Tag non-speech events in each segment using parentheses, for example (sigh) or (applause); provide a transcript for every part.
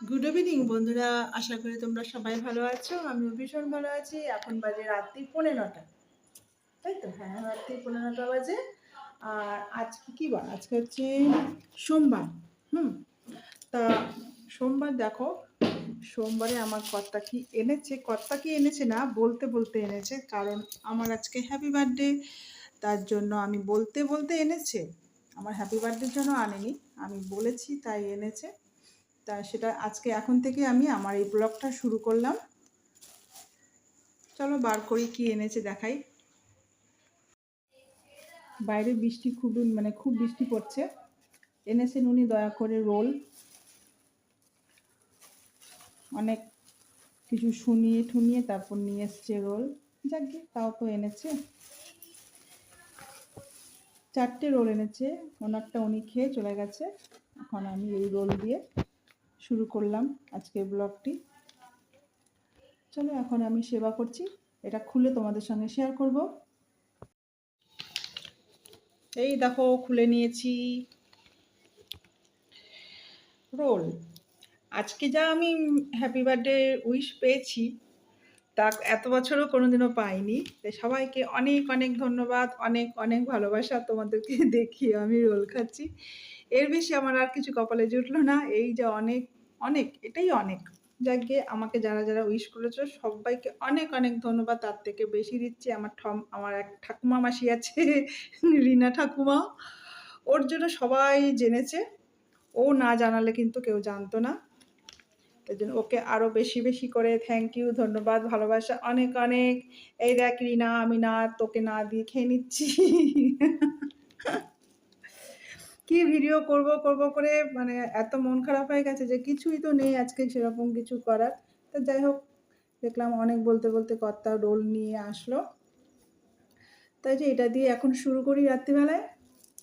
Good evening বন্ধুরা। আশা করি তোমরা সবাই ভালো আছো। আমিও ভীষণ ভালো আছি। এখন বাজে রাত্রি পৌনে নটা। তাই তো? হ্যাঁ রাত্রি পৌনে নটা বাজে। আর আজকে কী বার আজকে হচ্ছে সোমবার। হুম? তা সোমবার দেখো, সোমবারে আমার কর্তা কি এনেছে? কর্তা কি এনেছে না? বলতে বলতে এনেছে। কারণ আমার আজকে হ্যাপি বার্থডে তার জন্য আমি বলতে বলতে এনেছে। আমার হ্যাপি বার্থডের জন্য আনেনি। আমি বলেছি, তাই এনেছে। তা সেটা আজকে এখন থেকে আমি আমার এই ব্লগটা শুরু করলাম। চলো বার করি কি এনেছে দেখাই। বাইরে বৃষ্টি খুব মানে খুব বৃষ্টি পড়ছে। এনেছেন উনি, দয়া করে রোল। অনেক কিছু শুনিয়ে ঠুনিয়ে তারপর নিয়ে এসছে রোল। যাক তাও তো এনেছে। চারটে রোল এনেছে, ওনারটা উনি খেয়ে চলে গেছে। এখন আমি এই রোল দিয়ে শুরু করলাম আজকের ব্লগটি। চলো এখন আমি সেবা করছি। এটা খুলে তোমাদের সঙ্গে শেয়ার করব। এই দেখো, খুলে নিয়েছি। রোল আজকে যা আমি হ্যাপি বার্থডে উইশ পেয়েছি তা এত বছরও কোনোদিনও পাইনি। তাই সবাইকে অনেক অনেক ধন্যবাদ, অনেক অনেক ভালোবাসা তোমাদেরকে (laughs) দেখিয়ে আমি রোল খাচ্ছি। এর বেশি আমার আর কিছু কপালে জুটলো না। এই যে অনেক অনেক, এটাই অনেক। যাকে আমাকে যারা যারা উইশ করেছ সবাইকে অনেক অনেক ধন্যবাদ। তার থেকে বেশি দিচ্ছি আমার ঠম, আমার এক ঠাকুমা মাসি আছে, (laughs) রিনা ঠাকুমা। ওর জন্য সবাই জেনেছে। ও না জানালে কিন্তু কেউ জানতো না। তাই জন্য ওকে আরও বেশি বেশি করে থ্যাংক ইউ ধন্যবাদ, ভালোবাসা, অনেক অনেক। এই দেখ রিনা, আমি না, তোকে না দিয়ে খেয়ে নিচ্ছি। কি ভিডিও করব করব করে মানে এত মন খারাপ হয়ে গেছে যে কিছুই তো নেই আজকে সেরকম কিছু করার। তো যাই হোক, দেখলাম অনেক বলতে বলতে কর্তা রোল নিয়ে আসলো। তাই যে এটা দিয়ে এখন শুরু করি রাত্রিবেলায়।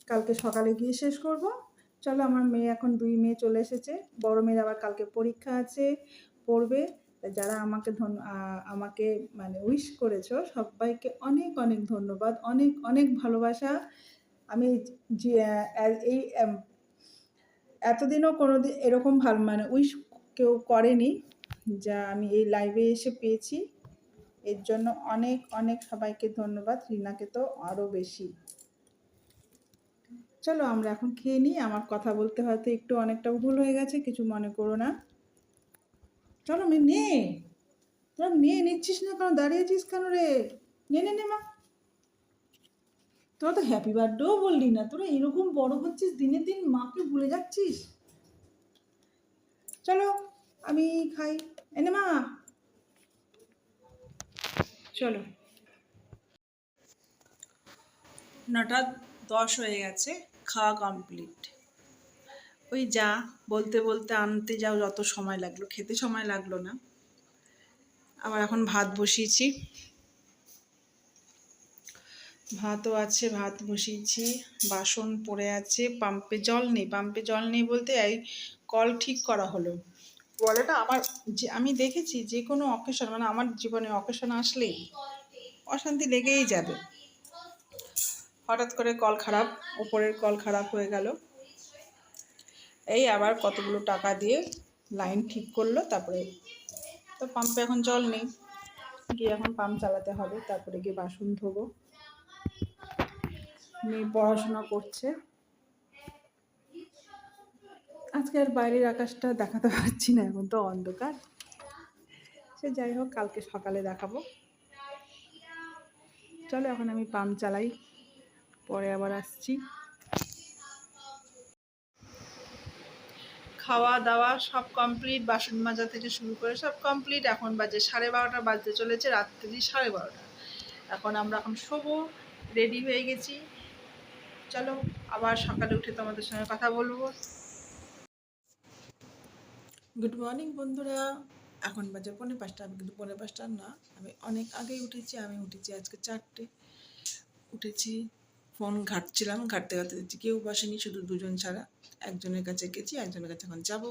কালকে সকালে গিয়ে শেষ করব। চলো, আমার মেয়ে এখন দুই মেয়ে চলে এসেছে। বড় মেয়ের আবার কালকে পরীক্ষা আছে, পড়বে। যারা আমাকে ধন্য আমাকে মানে উইশ করেছ, সবাইকে অনেক অনেক ধন্যবাদ, অনেক অনেক ভালোবাসা। আমি এই এতদিনও কোনো দিন এরকম ভালো মানে উইশ কেউ করেনি, যা আমি এই লাইভে এসে পেয়েছি। এর জন্য অনেক অনেক সবাইকে ধন্যবাদ, রিনাকে তো আরও বেশি। চলো আমরা এখন খেয়ে নিই। আমার কথা বলতে হয়তো একটু অনেকটা ভুল হয়ে গেছে, কিছু মনে করো না। চলো আমি নে। তোরা নিয়ে নিচ্ছিস না কেন? দাঁড়িয়েছিস কেন রে? নে নে নে মা। তোরা তো হ্যাপি বার্থডেও বললি না। তোরা এরকম বড় হচ্ছিস, দিনের দিন মাকে ভুলে যাচ্ছিস। চলো, আমি খাই। এনে মা। চলো। নটা দশ হয়ে গেছে, খাওয়া কমপ্লিট ওই যা, বলতে বলতে আনতে যাও যত সময় লাগল, খেতে সময় লাগল না। আবার এখন ভাত বসিয়েছি। ভাতও আছে, ভাত বসিয়েছি, বাসন পড়ে আছে পাম্পে জল নেই পাম্পে জল নেই বলতে এই কল ঠিক করা হলো। বলে না আমার যে, আমি দেখেছি যে কোনো অকেশন মানে আমার জীবনে অকেশন আসলেই অশান্তি লেগেই যাবে। হঠাৎ করে কল খারাপ ওপরের কল খারাপ হয়ে গেল। এই আবার কতগুলো টাকা দিয়ে লাইন ঠিক করল, তারপরে তো পাম্পে এখন জল নেই। গিয়ে এখন পাম্প চালাতে হবে, তারপরে গিয়ে বাসন ধোবো। মেয়ে পড়াশোনা করছে। আজকে আর বাইরের আকাশটা দেখাতে পারছি না, এখন তো অন্ধকার। সে যাই হোক, কালকে সকালে দেখাবো। চলো এখন আমি পাম্প চালাই। পরে আবার আসছি। খাওয়া দাওয়া সব কমপ্লিট বাসন মাজা থেকে শুরু করে সব কমপ্লিট এখন বাজে সাড়ে বারোটা, বাজতে চলেছে রাত্রি সাড়ে বারোটা। এখন আমরা এখন শোবো রেডি হয়ে গেছি। চলো, আবার সকালে উঠে তোমাদের সঙ্গে কথা বলব। গুড মর্নিং বন্ধুরা। এখন বাজে পনেরো পাঁচটা, আমি কিন্তু পনেরো পাঁচটা না। আমি অনেক আগেই উঠেছি, আমি উঠেছি আজকে চারটে। উঠেছি ফোন ঘাটছিলাম, ঘাটতে ঘাটতে দেখছি কেউ বসেনি, শুধু দুজন ছাড়া। একজনের কাছে গেছি, একজনের কাছে এখন যাব।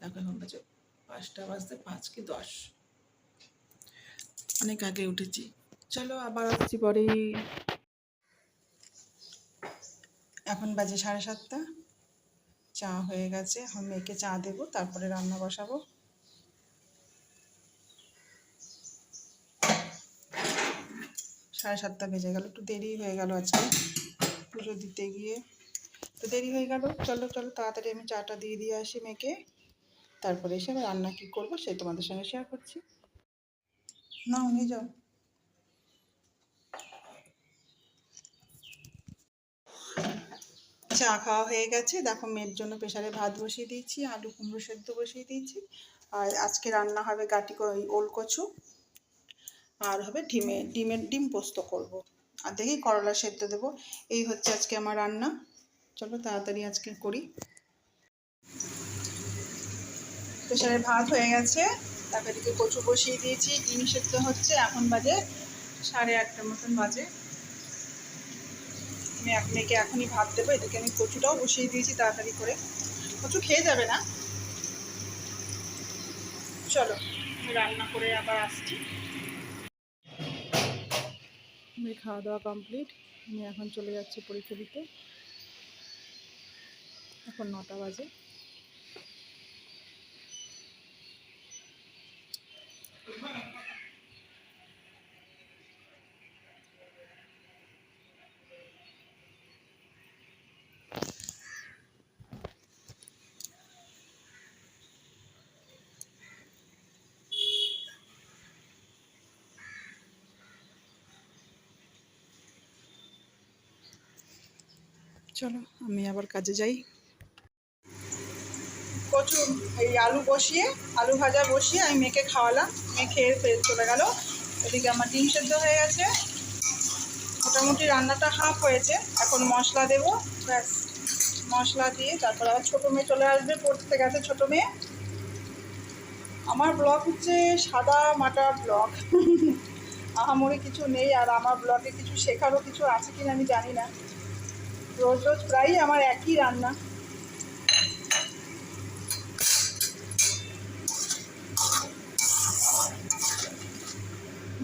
দেখো এখন বাজে পাঁচটা বাজতে পাঁচ কি দশ। অনেক আগে উঠেছি। চলো আবার আসছি পরে এখন বাজে সাড়ে সাতটা। চা হয়ে গেছে, এখন মেয়েকে চা দেবো, তারপরে রান্না বসাবো। সাড়ে সাতটা বেজে গেল, একটু দেরি হয়ে গেল আজকে পুজো দিতে গিয়ে। তো দেরি হয়ে গেল, চলো চলো তাড়াতাড়ি আমি চাটা দিয়ে দিয়ে আসি মেয়েকে। তারপরে এসে আমি রান্না কী করব সে তোমাদের সঙ্গে শেয়ার করছি। না উনি যাও। চা খাওয়া হয়ে গেছে, দেখো মেয়ের জন্য প্রেশারে ভাত বসিয়ে দিয়েছি, আলু কুমড়ো সেদ্ধ বসিয়ে দিয়েছি। আর আজকে রান্না হবে গাটি ওল কচু আর হবে ডিমে, ডিমের ডিম পোস্ত করব। আর দেখি করলা সেদ্ধ দেবো। এই হচ্ছে আজকে আমার রান্না। চলো তাড়াতাড়ি আজকে করি। প্রেশারে ভাত হয়ে গেছে। তারপর এদিকে কচু বসিয়ে দিয়েছি। ডিম সেদ্ধ হচ্ছে। এখন বাজে সাড়ে আটটার মতন বাজে। আমি মেয়েকে এখনই ভাত দেবো। এদিকে আমি কচুটাও বসিয়ে দিয়েছি তাড়াতাড়ি করে। কচু খেয়ে যাবে না? চলো, রান্না করে আবার আসছি। আমি খাওয়া দাওয়া কমপ্লিট আমি এখন চলে যাচ্ছি পরীক্ষা দিতে। এখন নটা বাজে। চলো, আমি আবার কাজে যাই। কচু এই আলু বসিয়ে, আলু ভাজা বসিয়ে আমি মেয়েকে খাওয়ালাম। মেয়ে খেয়ে ফের চলে গেল। এদিকে আমার ডিম সেদ্ধ হয়ে গেছে। মোটামুটি রান্নাটা হাফ হয়েছে। এখন মশলা দেবো। ব্যাস, মশলা দিয়ে তারপর আবার ছোটো মেয়ে চলে আসবে। পড়তে গেছে ছোটো মেয়ে। আমার ব্লগ হচ্ছে সাদা মাটা ব্লগ। আহামরি কিছু নেই আর আমার ব্লগে কিছু শেখারও কিছু আছে কিনা আমি জানি না। রোজ রোজ প্রায়ই আমার একই রান্না।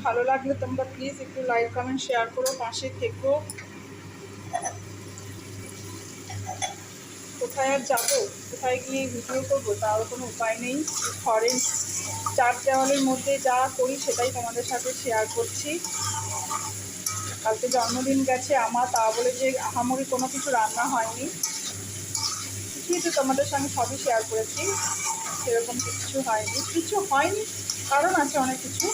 ভালো লাগলে তোমরা প্লিজ একটু লাইক কমেন্ট শেয়ার করো, পাশে থেকো। কোথায় আর যাব? কোথায় গিয়ে ভিডিও করব? তারও কোনো উপায় নেই। ঘরের চার দেওয়ালের মধ্যে যা করি সেটাই তোমাদের সাথে শেয়ার করছি। কালকে জন্মদিন গেছে, আমার তা বলে যে আহামরি কোনো কিছু রান্না হয়নি। কিছুই তো তোমাদের সঙ্গে সবই শেয়ার করেছি। সেরকম কিছু হয়নি। কিছু হয়নি, কারণ আছে অনেক কিছু।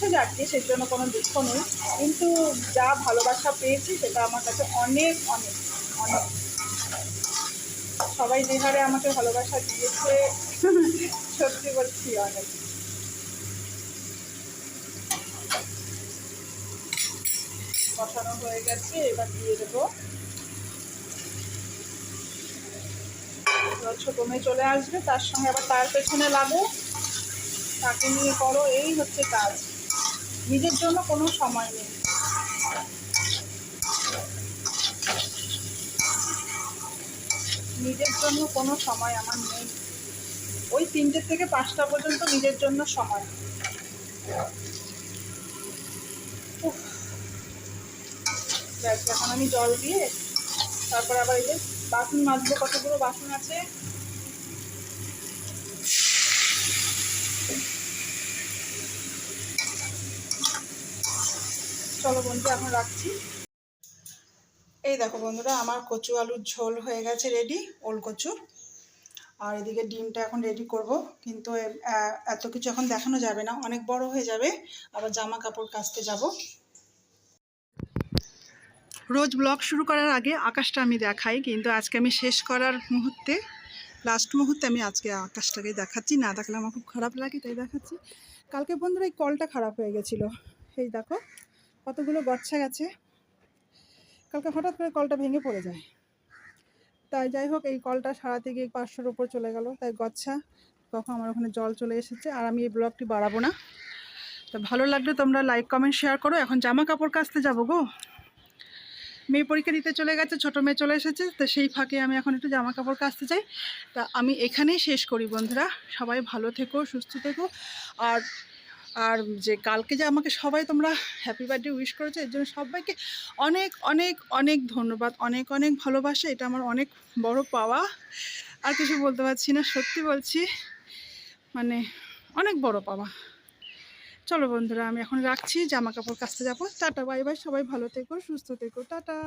সে যাকে সেই জন্য কোনো দুঃখ নেই। কিন্তু যা ভালোবাসা পেয়েছি, সেটা আমার কাছে অনেক অনেক অনেক। সবাই যে হারে আমাকে ভালোবাসা দিয়েছে, (laughs) সত্যি বলছি অনেক। বসানো হয়ে গেছে, এবার দিয়ে দেবো। ছোটো মেয়ে চলে আসবে, তার সঙ্গে আবার তার পেছনে লাগো। তাকে নিয়ে করো, এই হচ্ছে কাজ। নিজের জন্য কোনো সময় নেই। নিজের জন্য কোনো সময় আমার নেই। ওই তিনটে থেকে পাঁচটা পর্যন্ত নিজের জন্য সময়। উফ। ব্যাস, এখন আমি জল দিয়ে তারপর আবার এই যে বাসন মাজবো, কতগুলো বাসন আছে? চলো বন্ধু এখন রাখছি। এই দেখো বন্ধুরা, আমার কচু আলুর ঝোল হয়ে গেছে রেডি ওল কচু আর এদিকে ডিমটা এখন রেডি করব, কিন্তু এত কিছু এখন দেখানো যাবে না, অনেক বড় হয়ে যাবে, আবার জামা কাপড় কাচতে যাব। রোজ ব্লগ শুরু করার আগে আকাশটা আমি দেখাই, কিন্তু আজকে আমি শেষ করার মুহূর্তে লাস্ট মুহূর্তে আমি আজকে আকাশটাকে দেখাচ্ছি। না দেখলে আমার খুব খারাপ লাগে, তাই দেখাচ্ছি। কালকে বন্ধুরা এই কলটা খারাপ হয়ে গেছিল। এই দেখো, কতগুলো গচ্ছা গেছে। কালকে হঠাৎ করে কলটা ভেঙে পড়ে যায়। তাই যাই হোক, এই কলটা সারাতে গিয়ে পাঁচশোর ওপর চলে গেল। তাই গচ্ছা তখন আমার ওখানে জল চলে এসেছে, আর আমি এই ব্লগটি বাড়াবো না। তো ভালো লাগলে তোমরা লাইক কমেন্ট শেয়ার করো। এখন জামা কাপড় কাচতে যাব গো। মেয়ে পরীক্ষা দিতে চলে গেছে, ছোটো মেয়ে চলে এসেছে, তো সেই ফাঁকে আমি এখন একটু জামা কাপড় কাচতে চাই। তা আমি এখানেই শেষ করি বন্ধুরা। সবাই ভালো থেকো, সুস্থ থেকো। আর আর যে কালকে যে আমাকে সবাই তোমরা হ্যাপি বার্থডে উইশ করেছ, এর জন্য সবাইকে অনেক অনেক অনেক ধন্যবাদ, অনেক অনেক ভালোবাসা। এটা আমার অনেক বড় পাওয়া। আর কিছু বলতে পারছি না, সত্যি বলছি মানে অনেক বড় পাওয়া। চলো বন্ধুরা, আমি এখন রাখছি জামা কাপড় কাচতে যাব। টাটা, বাই বাই, সবাই ভালো থেকো, সুস্থ থেকো, টাটা।